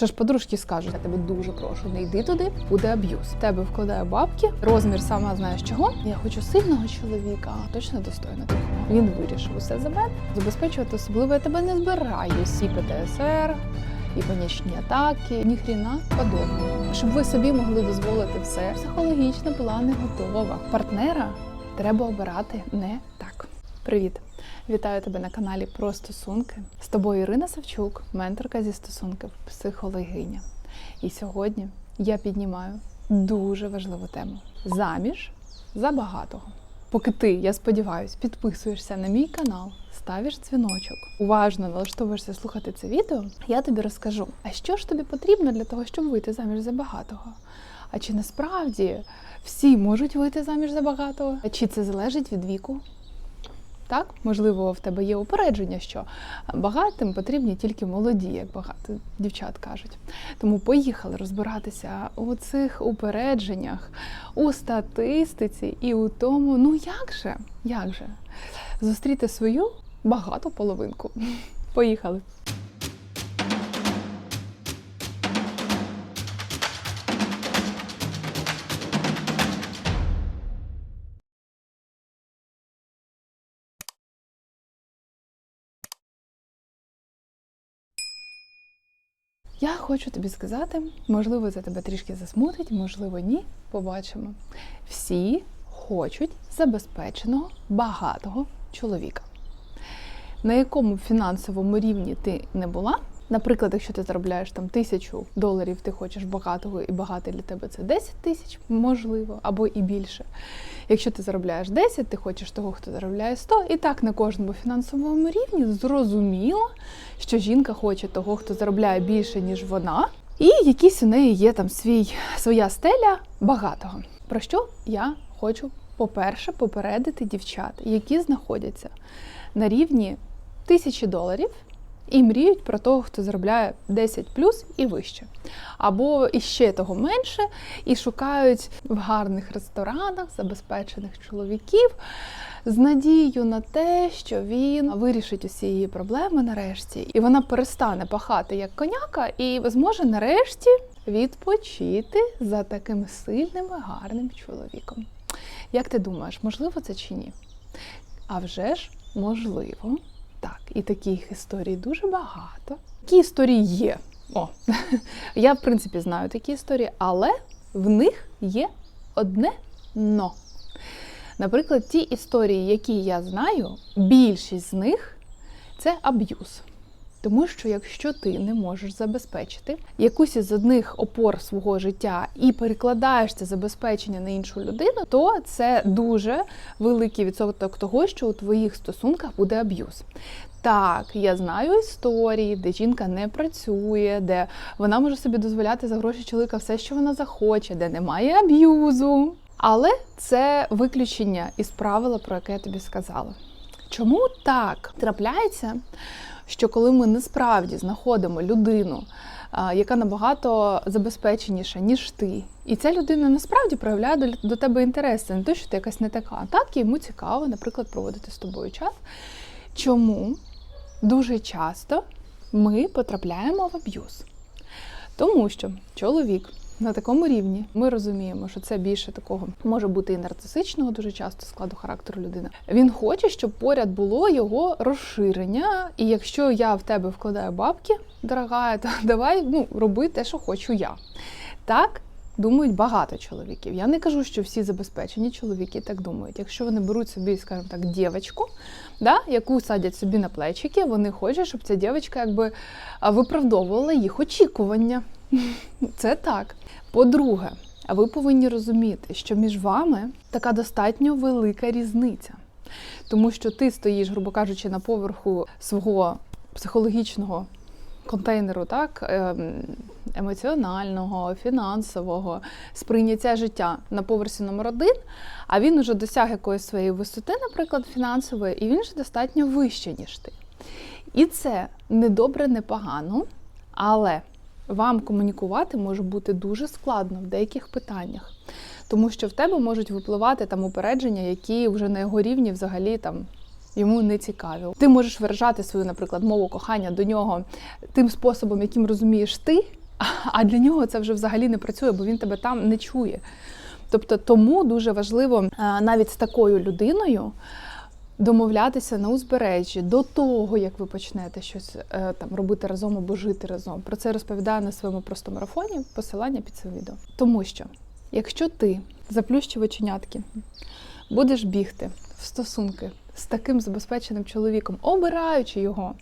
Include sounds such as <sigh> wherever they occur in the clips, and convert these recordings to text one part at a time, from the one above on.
Що ж подружки скажуть, я тебе дуже прошу, не йди туди, буде аб'юз. Тебе вкладає бабки, розмір сама знаєш чого. Я хочу сильного чоловіка, точно достойно такого. Він вирішив усе за мене. Забезпечувати особливо я тебе не збираюсь. І ПТСР, і панічні атаки, ніхріна подобного. Щоб ви собі могли дозволити все. Психологічно була не готова. Партнера треба обирати не так. Привіт! Вітаю тебе на каналі Про стосунки. З тобою Ірина Савчук, менторка зі стосунків, психологиня. І сьогодні я піднімаю дуже важливу тему: заміж за багатого. Поки ти, я сподіваюся, підписуєшся на мій канал, ставиш дзвіночок, уважно налаштовуєшся слухати це відео, я тобі розкажу, а що ж тобі потрібно для того, щоб вийти заміж за багатого? А чи насправді всі можуть вийти заміж за багатого? А чи це залежить від віку? Так, можливо, в тебе є упередження, що багатим потрібні тільки молоді, як багато дівчат кажуть. Тому поїхали розбиратися у цих упередженнях, у статистиці і у тому, ну як же, як же зустріти свою багату половинку. Поїхали. Я хочу тобі сказати, можливо, це тебе трішки засмутить, можливо, ні. Побачимо. Всі хочуть забезпеченого, багатого чоловіка. На якому фінансовому рівні ти не була. Наприклад, якщо ти заробляєш там тисячу доларів, ти хочеш багатого і багатий для тебе це 10 тисяч, можливо, або і більше. Якщо ти заробляєш 10, ти хочеш того, хто заробляє 100. І так на кожному фінансовому рівні зрозуміло, що жінка хоче того, хто заробляє більше, ніж вона, і якийсь у неї є там свій, своя стеля багатого. Про що я хочу, по-перше, попередити дівчат, які знаходяться на рівні тисячі доларів. І мріють про того, хто заробляє 10 плюс і вище. Або іще того менше, і шукають в гарних ресторанах забезпечених чоловіків з надією на те, що він вирішить усі її проблеми нарешті, і вона перестане пахати як коняка, і зможе нарешті відпочити за таким сильним і гарним чоловіком. Як ти думаєш, можливо це чи ні? А вже ж можливо. Так, і таких історій дуже багато. Такі історії є. О, <laughs> я, в принципі, знаю такі історії, але в них є одне но. Наприклад, ті історії, які я знаю, більшість з них це аб'юз. Тому що якщо ти не можеш забезпечити якусь із одних опор свого життя і перекладаєш це забезпечення на іншу людину, то це дуже великий відсоток того, що у твоїх стосунках буде аб'юз. Так, я знаю історії, де жінка не працює, де вона може собі дозволяти за гроші чоловіка все, що вона захоче, де немає аб'юзу. Але це виключення із правила, про яке я тобі сказала. Чому так трапляється? Що коли ми насправді знаходимо людину, яка набагато забезпеченіша, ніж ти, і ця людина насправді проявляє до, до тебе інтерес, це не те, що ти якась не така. А так йому цікаво, наприклад, проводити з тобою час. Чому дуже часто ми потрапляємо в аб'юз? Тому що чоловік на такому рівні ми розуміємо, що це більше такого може бути і нарцисичного, дуже часто складу характеру людини. Він хоче, щоб поряд було його розширення. І якщо я в тебе вкладаю бабки, дорога, то <laughs> давай ну, роби те, що хочу я. Так. Думають багато чоловіків. Я не кажу, що всі забезпечені чоловіки так думають. Якщо вони беруть собі, скажімо так, дівчинку, да, яку садять собі на плечики, вони хочуть, щоб ця дівчинка якби виправдовувала їх очікування. Це так. По-друге, ви повинні розуміти, що між вами така достатньо велика різниця. Тому що ти стоїш, грубо кажучи, на поверху свого психологічного контейнеру, так, ем, емоціонального, фінансового, сприйняття життя на поверсі номер один, а він уже досяг якоїсь своєї висоти, наприклад, фінансової, і він вже достатньо вище, ніж ти. І це не добре, не погано, але вам комунікувати може бути дуже складно в деяких питаннях, тому що в тебе можуть випливати там упередження, які вже на його рівні взагалі там. Йому не цікаві. Ти можеш виражати свою, наприклад, мову кохання до нього тим способом, яким розумієш ти, А для нього це вже взагалі не працює, бо він тебе там не чує. Тобто, тому дуже важливо навіть з такою людиною домовлятися на узбережжі до того, як ви почнете щось е, там робити разом або жити разом. Про це розповідаю на своєму просто марафоні. Посилання під цим відео. Тому що, якщо ти заплющив оченятки, будеш бігти в стосунки з таким забезпеченим чоловіком, обираючи його.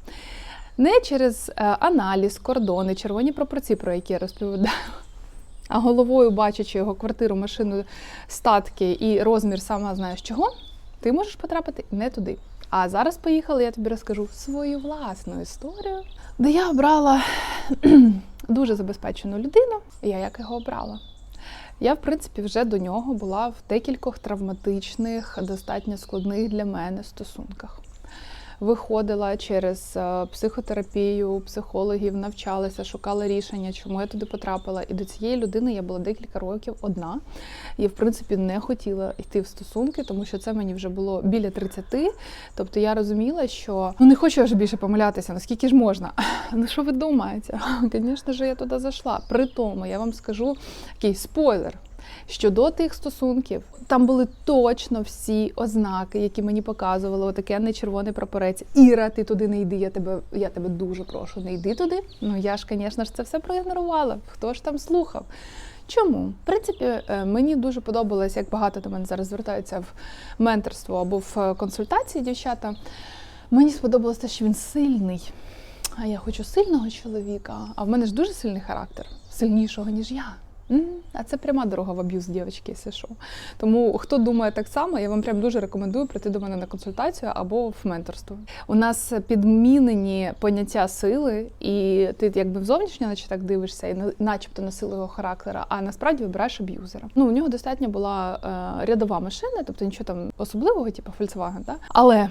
Не через е, аналіз, кордони, червоні пропорції, про які я розповідаю, а головою бачачи його квартиру, машину, статки і розмір сама знаєш чого, ти можеш потрапити не туди. А зараз поїхали, я тобі розкажу свою власну історію, де я обрала <clears throat> дуже забезпечену людину. Я як його обрала? Я, в принципі, вже до нього була в декількох травматичних, достатньо складних для мене стосунках. Виходила через е, психотерапію, психологів, навчалася, шукала рішення, чому я туди потрапила. І до цієї людини я була декілька років одна. І, в принципі, не хотіла йти в стосунки, тому що це мені вже було біля 30. Тобто я розуміла, що ну не хочу я вже більше помилятися, наскільки ж можна. <laughs> Ну що ви думаєте? <laughs> Звісно ж, я туди зайшла. При тому я вам скажу такий спойлер. Що до тих стосунків там були точно всі ознаки, які мені показували, отаке не червоний прапорець. Іра, ти туди не йди. Я тебе, я тебе дуже прошу, не йди туди. Ну я ж, звісно ж, це все проігнорувала. Хто ж там слухав? Чому? В принципі, е, мені дуже подобалось, як багато до мене зараз звертаються в менторство або в консультації дівчата. Мені сподобалось те, що він сильний. А я хочу сильного чоловіка. А в мене ж дуже сильний характер, сильнішого, ніж я. А це пряма дорога в аб'юз, дівчатки, якщо що. Тому хто думає так само, я вам прям дуже рекомендую прийти до мене на консультацію або в менторство. У нас підмінені поняття сили, і ти якби зовнішньо, наче так дивишся, і на- начебто на силу характера, а насправді вибираєш аб'юзера. Ну, у нього достатньо була е, рядова машина, тобто нічого там особливого, типу Volkswagen, да? але.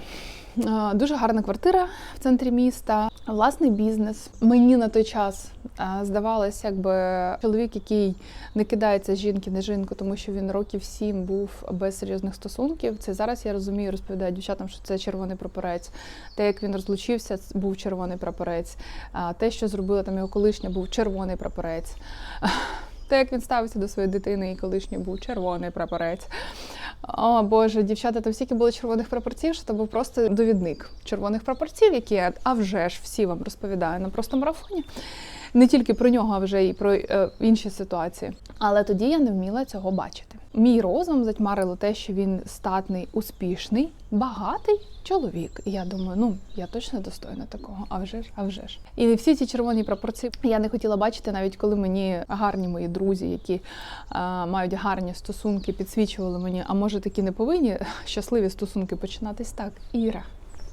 Е, Дуже гарна квартира в центрі міста, власний бізнес. Мені на той час е, здавалось, якби чоловік, який не кидається з жінки на жінку, тому що він років сім був без серйозних стосунків. Це зараз я розумію, розповідаю дівчатам, що це червоний прапорець. Те, як він розлучився, був червоний прапорець. Те, що зробила там його колишня, був червоний прапорець. Те, як він ставився до своєї дитини і колишній був червоний прапорець. О Боже, дівчата, там стільки було червоних прапорців, що це був просто довідник червоних прапорців, які я, а вже ж всі вам розповідаю на просто марафоні. Не тільки про нього, а вже й про е, інші ситуації. Але тоді я не вміла цього бачити. Мій розум затьмарило те, що він статний, успішний, багатий чоловік. І я думаю, ну я точно достойна такого. А вже ж, а вже ж. І всі ці червоні прапорці я не хотіла бачити, навіть коли мені гарні мої друзі, які е, мають гарні стосунки, підсвічували мені, а може такі не повинні щасливі стосунки починатись так. Іра.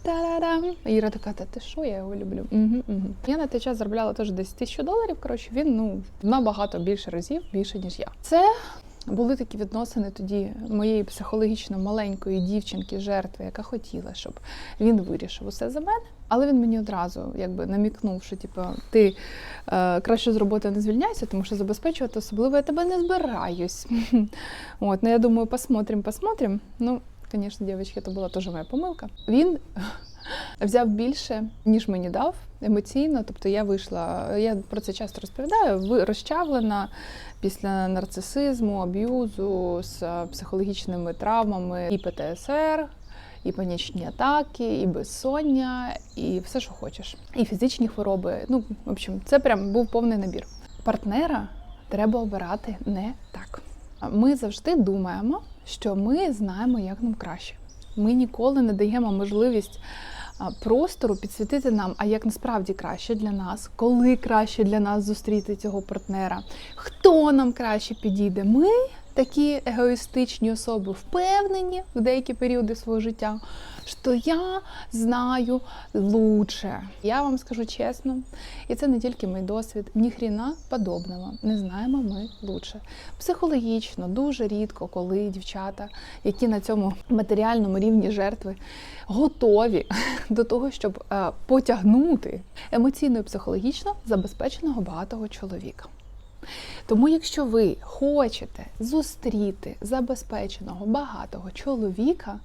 Та-да-дам. Іра така, та ти що, я його люблю. Угу, угу. Я на той час заробляла теж десь тисячу доларів. Коротше, він ну набагато більше разів більше, ніж я. Це були такі відносини тоді моєї психологічно маленької дівчинки, жертви, яка хотіла, щоб він вирішив усе за мене. Але він мені одразу якби намікнув, що типу, ти е, краще з роботи не звільняйся, тому що забезпечувати особливо я тебе не збираюсь. <laughs> От, ну я думаю, посмотрим, посмотрим. Ну, звісно, дівчатки, це була теж моя помилка. Він <laughs> взяв більше, ніж мені дав емоційно. Тобто я вийшла, я про це часто розповідаю, розчавлена після нарцисизму, аб'юзу з е, психологічними травмами і ПТСР. І панічні атаки, і безсоння, і все, що хочеш. І фізичні хвороби. Ну, в общем, це прям був повний набір. Партнера треба обирати не так. Ми завжди думаємо, що ми знаємо, як нам краще. Ми ніколи не даємо можливість простору підсвітити нам, а як насправді краще для нас, коли краще для нас зустріти цього партнера, хто нам краще підійде. Ми такі егоїстичні особи впевнені в деякі періоди свого життя, що я знаю лучше. Я вам скажу чесно, і це не тільки мій досвід, ніхріна подобного. Не знаємо ми лучше. Психологічно дуже рідко, коли дівчата, які на цьому матеріальному рівні жертви готові до того, щоб е, потягнути емоційно і психологічно забезпеченого багатого чоловіка. Тому, якщо ви хочете зустріти забезпеченого багатого чоловіка,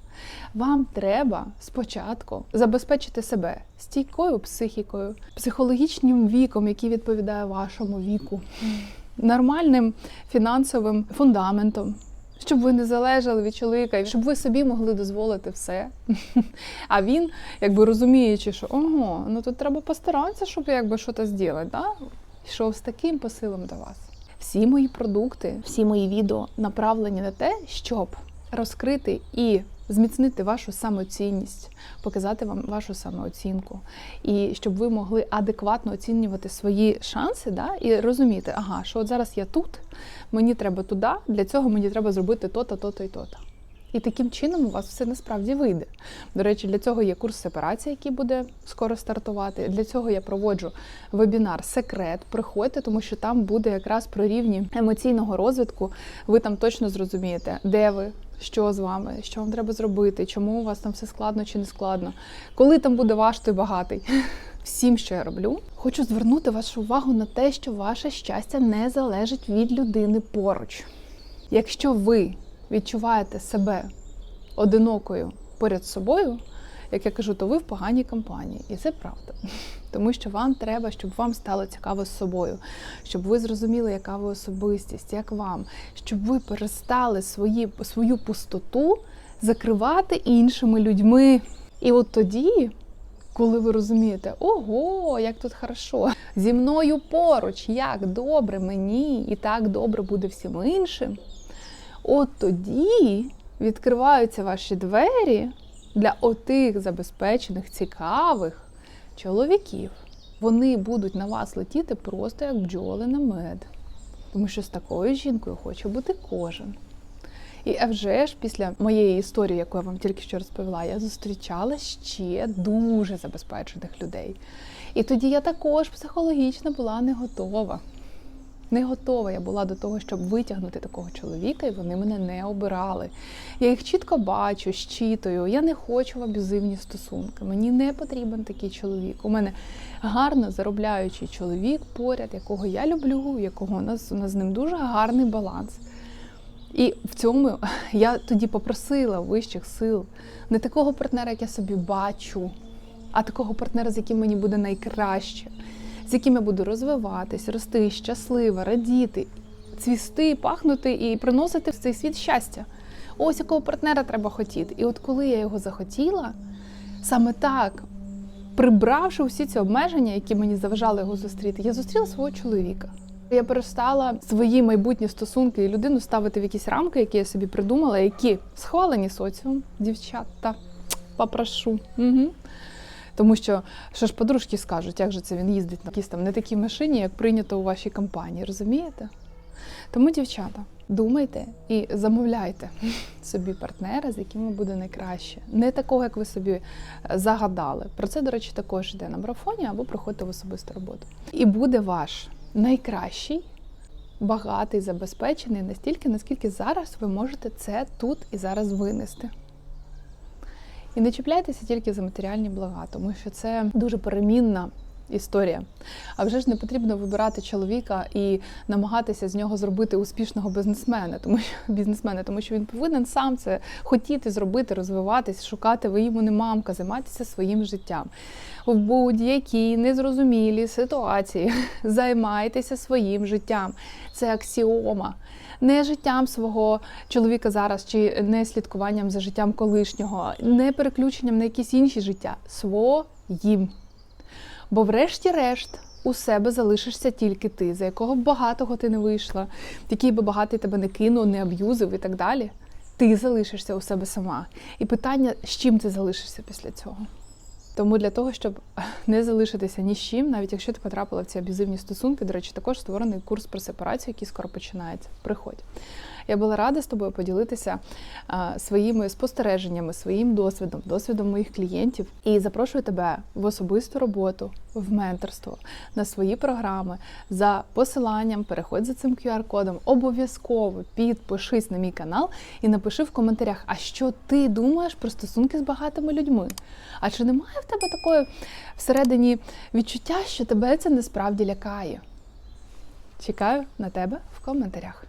вам треба спочатку забезпечити себе стійкою психікою, психологічним віком, який відповідає вашому віку, нормальним фінансовим фундаментом. Щоб ви не залежали від чоловіка, щоб ви собі могли дозволити все. <laughs> А він, якби розуміючи, що ого, ну тут треба постаратися, щоб якби щось зробити, да? Йшов з таким посилом до вас. Всі мої продукти, всі мої відео направлені на те, щоб розкрити і зміцнити вашу самоцінність, показати вам вашу самооцінку, і щоб ви могли адекватно оцінювати свої шанси, да, і розуміти, ага, що от зараз я тут, мені треба туди, для цього мені треба зробити то-то, то-то і то-то. І таким чином у вас все насправді вийде. До речі, для цього є курс сепарації, який буде скоро стартувати. Для цього я проводжу вебінар Секрет. Приходьте, тому що там буде якраз про рівні емоційного розвитку. Ви там точно зрозумієте, де ви, що з вами, що вам треба зробити, чому у вас там все складно чи не складно. Коли там буде ваш той багатий. <laughs> Всім, що я роблю, хочу звернути вашу увагу на те, що ваше щастя не залежить від людини поруч. Якщо ви відчуваєте себе одинокою поряд собою, як я кажу, то ви в поганій компанії. І це правда. <laughs> Тому що вам треба, щоб вам стало цікаво з собою, щоб ви зрозуміли, яка ви особистість, як вам, щоб ви перестали свої, свою пустоту закривати іншими людьми. І от тоді. Коли ви розумієте, ого, як тут хорошо, зі мною поруч, як добре мені, і так добре буде всім іншим, от тоді відкриваються ваші двері для отих забезпечених, цікавих чоловіків. Вони будуть на вас летіти просто як бджоли на мед. Тому що з такою жінкою хоче бути кожен. І а вже ж після моєї історії, яку я вам тільки що розповіла, я зустрічала ще дуже забезпечених людей. І тоді я також психологічно була не готова. Не готова я була до того, щоб витягнути такого чоловіка, і вони мене не обирали. Я їх чітко бачу, щитую. Я не хочу в аб'юзивні стосунки. Мені не потрібен такий чоловік. У мене гарно заробляючий чоловік поряд, якого я люблю, якого у нас, у нас з ним дуже гарний баланс. І в цьому <laughs> я тоді попросила вищих сил не такого партнера, як я собі бачу, а такого партнера, з яким мені буде найкраще, з яким я буду розвиватись, рости, щаслива, радіти, цвісти, пахнути і приносити в цей світ щастя. Ось якого партнера треба хотіти. І от коли я його захотіла, саме так, прибравши всі ці обмеження, які мені заважали його зустріти, я зустріла свого чоловіка. Я перестала свої майбутні стосунки і людину ставити в якісь рамки, які я собі придумала, які схвалені соціум, дівчата, попрошу. Угу. Тому що що ж подружки скажуть, як же це він їздить на якійсь там не такій машині, як прийнято у вашій компанії, розумієте? Тому, дівчата, думайте і замовляйте собі партнера, з яким буде найкраще. Не такого, як ви собі загадали. Про це, до речі, також йде на марафоні або приходьте в особисту роботу. І буде ваш найкращий, багатий, забезпечений настільки, наскільки зараз ви можете це тут і зараз винести. І не чіпляйтеся тільки за матеріальні блага, тому що це дуже перемінна історія. А вже ж не потрібно вибирати чоловіка і намагатися з нього зробити успішного бізнесмена, тому що бізнесмена, тому що він повинен сам це хотіти зробити, розвиватись, шукати. Ви йому не мамка, займатися своїм життям. В будь-якій незрозумілій ситуації <laughs> займайтеся своїм життям. Це аксіома. Не життям свого чоловіка зараз, чи не слідкуванням за життям колишнього, не переключенням на якісь інші життя. Своїм. Бо, врешті-решт, у себе залишишся тільки ти, за якого б багатого ти не вийшла, який би багатий тебе не кинув, не аб'юзив і так далі. Ти залишишся у себе сама. І питання, з чим ти залишишся після цього. Тому для того, щоб <laughs> не залишитися ні з чим, навіть якщо ти потрапила в ці аб'юзивні стосунки, до речі, також створений курс про сепарацію, який скоро починається. Приходь. Я була рада з тобою поділитися своїми спостереженнями, своїм досвідом, досвідом моїх клієнтів. І запрошую тебе в особисту роботу, в менторство, на свої програми за посиланням. Переходь за цим QR-кодом. Обов'язково підпишись на мій канал і напиши в коментарях, а що ти думаєш про стосунки з багатими людьми? А чи немає в тебе такої всередині відчуття, що тебе це насправді лякає? Чекаю на тебе в коментарях.